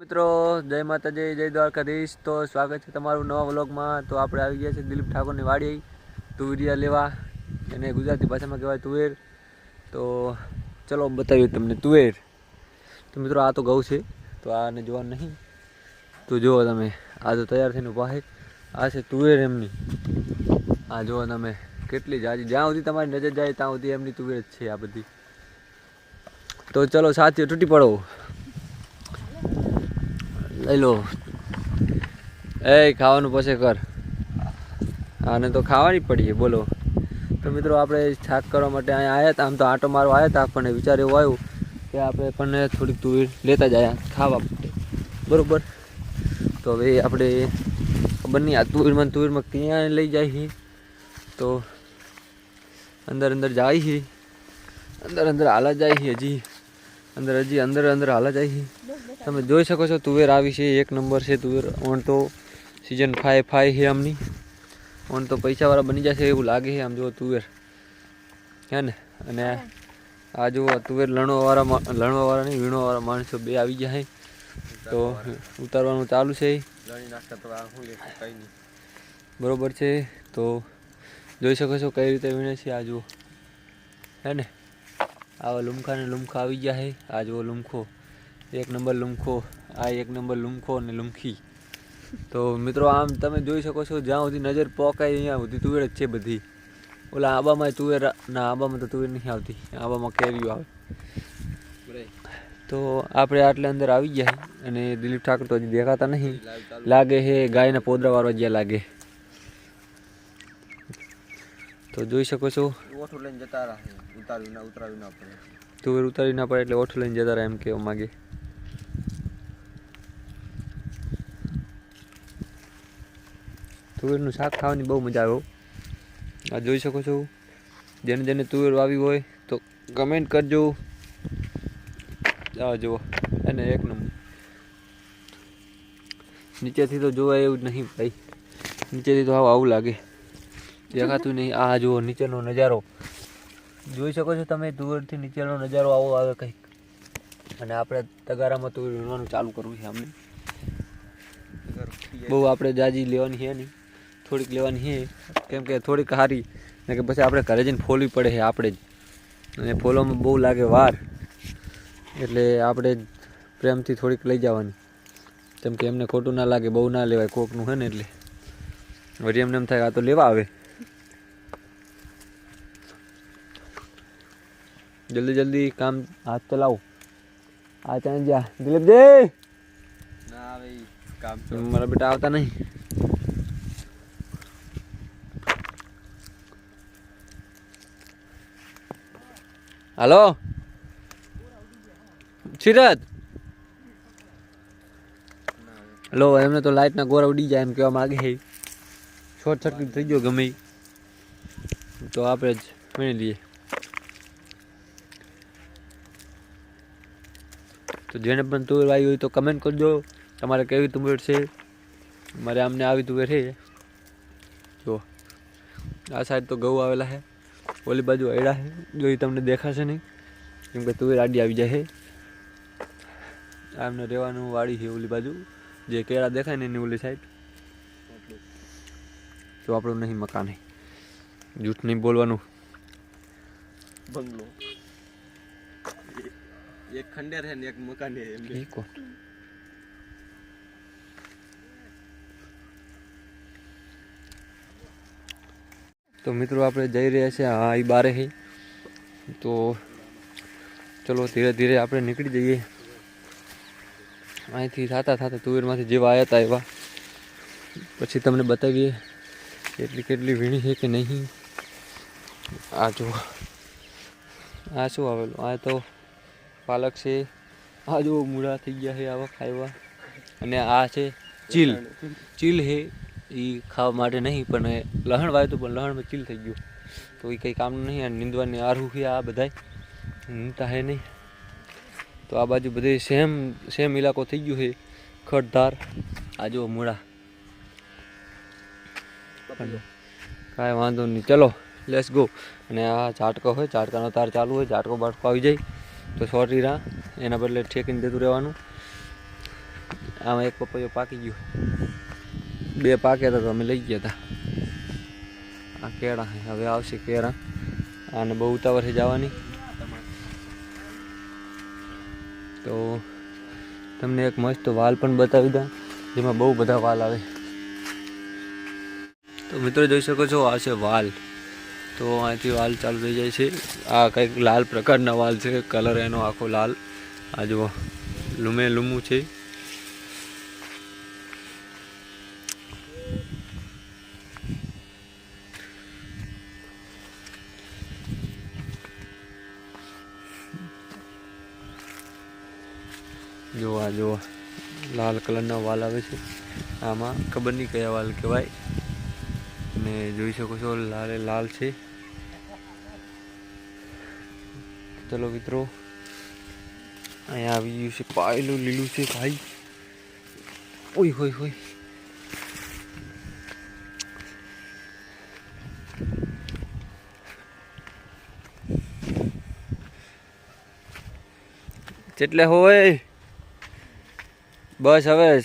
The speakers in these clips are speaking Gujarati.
મિત્રો, જય માતાજી, જય દ્વારકાધીશ. તો સ્વાગત છે તમારું નવા વ્લોગમાં. તો આપણે આવી ગયા છે દિલીપ ઠાકોરની વાડી તુરિયા લેવા. એને ગુજરાતી ભાષામાં કહેવાય તુવેર. તો ચલો બતાવીએ તમને તુવેર. તો મિત્રો, આ તો ઘઉં છે. તો આને જોવાનું નહીં. તો જુઓ તમે, આ તો તૈયાર થઈને ઊભા છે. આ છે તુવેર એમની. આ જુઓ તમે, કેટલી જાજી. જ્યાં સુધી તમારી નજર જાય, ત્યાં સુધી એમની તુવેર જ છે આ બધી. તો ચલો સાથીઓ તૂટી પડો. લઈ લો એ, ખાવાનું પછી કર. આને તો ખાવાની પડીએ બોલો. તો મિત્રો, આપણે થાક કરવા માટે અહીંયા આવ્યા હતા, આમ તો આટો મારો આવ્યા હતા, આપણને વિચાર એવો આવ્યો કે આપણે પણ થોડીક તુવેર લેતા જાય ખાવા માટે. બરાબર? તો હવે આપણે ખબર નહીં આ તુવેરમાં તુવેરમાં ક્યાં લઈ જાય તો અંદર અંદર જાય છે અંદર અંદર હાલા જાય છે હજી. અંદર હજી અંદર અંદર હાલા જાય છે તમે જોઈ શકો છો, તુવેર આવી છે, એક નંબર છે તુવેર. ઓન તો સિઝન ફાઈવ ફાઈવ છે આમની. ઓન તો પૈસાવાળા બની જશે એવું લાગે છે, આમ જુઓ તુવેર. હે ને? અને આ જુઓ, તુવેર લણવાવાળા લણવાવાળા નહીં, વીણવાવાળા માણસો બે આવી ગયા તો ઉતારવાનું ચાલુ છે. બરોબર છે. તો જોઈ શકો છો કઈ રીતે વીણે છે, આ જુઓ. હે ને? આવા લુમખા ને લુમખા આવી ગયા છે. આ જુઓ લુમખો. એક નંબર લુમખો આ એક નંબર લુમખો અને લુમખી. તો મિત્રો આમ તમે જોઈ શકો છો જ્યાં સુધી નજર પોકાય અહીંયા સુધી તુવેર જ છે બધી. ઓલા આંબામાં તુવેર ના આંબામાં તો તુવેર નહીં આવતી. આંબામાં કેરીઓ આવે. તો આપણે આટલે અંદર આવી ગયા અને દિલીપ ઠાકોર તો હજી દેખાતા નહીં. લાગે હે ગાયના પોદરા વાળવા જ્યાં લાગે. તો જોઈ શકો છો. ઓઠું લઈને જતા રહે. ઉતારવી ના ઉતરાવી ના પડે. તુવેર ઉતારી ના પડે એટલે ઓઠું લઈને જતા રહે એમ કહેવા માગે. તુવેરનું શાક ખાવાની બહુ મજા આવે આ જોઈ શકો છો. જેને જેને તુવેર વાવી હોય તો કમેન્ટ કરજો. આ જુઓ અને એક નંબર. નીચેથી તો જોવાય એવું જ નહીં ભાઈ. નીચેથી તો આવું આવું લાગે. દેખાતું નહીં. આ જુઓ, નીચેનો નજારો. જોઈ શકો છો તમે, તુવેરથી નીચેનો નજારો આવો આવે કંઈક. અને આપણે તગારામાં તુવેર વીણવાનું ચાલુ કરવું છે અમને બહુ આપણે જાજી લેવાની છે નહીં. થોડીક લેવાની છે કેમ કે થોડીક સારી ને કે પછી આપણે ઘરે જઈને ફોલવી પડે છે આપણે જ. અને ફોલવામાં બહુ લાગે વાર. એટલે આપણે પ્રેમથી થોડીક લઈ જવાની. કેમ કે એમને ખોટું ના લાગે બહુ ના લેવાય કોકનું છે ને એટલે. વળી એમને એમ થાય આ તો લેવા આવે. જલ્દી જલ્દી કામ હાથ ચલાવો આ ચાંદ જા. દિલીપજી! ના ભાઈ કામ મારા બેટા આવતા નહીં. હાલો સિરત હલો એમને તો લાઇટના ગોરા ઉડી જાય એમ કહેવા માગે શોર્ટ સર્કિટ થઈ ગયો ગમે તો આપણે જ ભણી લઈએ. તો જેને પણ તુવેર વાવી હોય તો કમેન્ટ કરજો. તમારે કેવી તુવેર છે? મારે આમને આવી તુવેર છે. જો, આ સાઈડ તો ઘઉં આવેલા છે. ઓલી બાજુ અયડા છે જો એ તમને દેખાશે નહીં. કેમ કે તુવેર આડી આવી જાય છે આમને રહેવાનું વાડી છે ઓલી બાજુ. જે કેળા દેખાય ને એની ઓલી સાઈડ તો આપણું નહીં મકાન જૂઠ નહીં બોલવાનું. બંગલો. એક ખંડેર છે ને એક મકાન છે એમ કોણ? તો મિત્રો આપણે જઈ રહ્યા છીએ હા એ બારે તો ચલો ધીરે ધીરે આપણે નીકળી જઈએ. અહીંથી થતા થતા તુવેરમાંથી જેવા આવ્યા. હતા એવા પછી તમને બતાવીએ કેટલી કેટલી વીણી છે કે નહીં. આ જો, આ શું આવેલું? આ તો પાલક છે. આ જો મૂળા થઈ ગયા છે આવા ખાવા અને આ છે ચીલ. ચીલ હે. એ ખાવા માટે નહીં પણ લહણ વાવ્યું હતું પણ લહણમાં ચીલ થઈ ગયું. તો એ કંઈ કામનું નહીં અને નીંદવાની આરું છે આ બધાય. નીંદતા હે નહીં. તો આ બાજુ બધે સેમ સેમ ઇલાકો થઈ ગયો છે. ખડધાર. આ જુઓ મૂળા. કાંઈ વાંધો નહીં. ચલો લેસ ગો અને આ ઝાટકો હોય ઝાટકાનો તાર ચાલુ હોય ઝાટકો બાટકો આવી જાય. તો સોરી રા એના બદલે ઠેકીને દેતું રહેવાનું. આમાં એક પપૈયો પાકી ગયો. બે પાકે તો અમે લઈ ગયા હતા આ કેળા હવે આવશે કેળા. આને બહુ ઉતાવળ છે જવાની. તો તમને એક મસ્ત વાલ પણ બતાવી દઉં. જેમાં બહુ બધા વાલ આવે. તો મિત્રો જોઈ શકો છો, આ છે વાલ. તો અહીંથી વાલ ચાલુ થઈ જાય છે. આ કંઈક લાલ પ્રકારના વાલ છે. કલર એનો આખો લાલ. આ જુઓ. લૂમે લૂમું છે. જો આ જો લાલ કલરના વાલ આવે છે. આમાં ખબર નહીં કયા વાલ કહેવાય. ને જોઈ શકો છો, લાલે, લાલ છે. ચલો મિત્રો, અહીંયા આવી ગયું છે પાયેલું, લીલું છે ભાઈ. ઓય, હોય હોય. કેટલે હોય. બસ હવે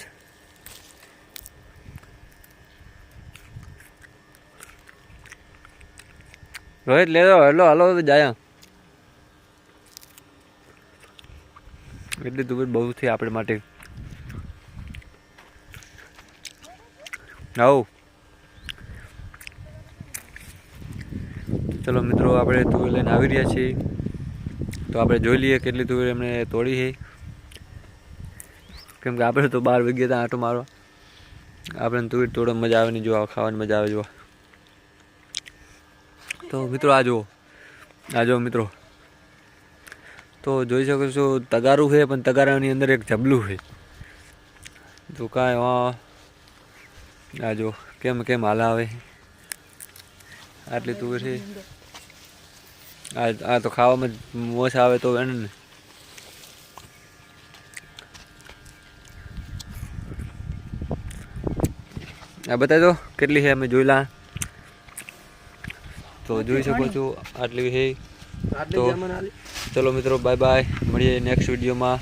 રોહિત, લે લો, હેલો, હાલો તો જાય. એટલી દૂર બહુ થઈ આપણે માટે. આવું. ચલો મિત્રો, આપણે તુવેર લઈને આવી રહ્યા છીએ. તો આપણે જોઈ લઈએ કેટલી તુવેર એમણે તોડી છે. કેમ કે આપણે તો બાર વાગ્યા હતા આંટો મારવા. આપણે તુવેર થોડો મજા આવે નહીં જોવા ખાવાની મજા આવે જોવા તો મિત્રો આ જુઓ. આ જુઓ મિત્રો. તો જોઈ શકો છો તગારું છે, પણ તગારાની અંદર એક જબલું છે. તો કાંઈ આ જો કેમ કેમ હાલા આવે. આટલી તુવેર છે. આ આ તો ખાવામાં મોસ આવે તો એને ને. આ બતાવી દો કેટલી છે અમે જોઈ લા તો જોઈ શકો છો આટલી છે. તો- ચલો મિત્રો બાય બાય મળીએ નેક્સ્ટ વિડીયોમાં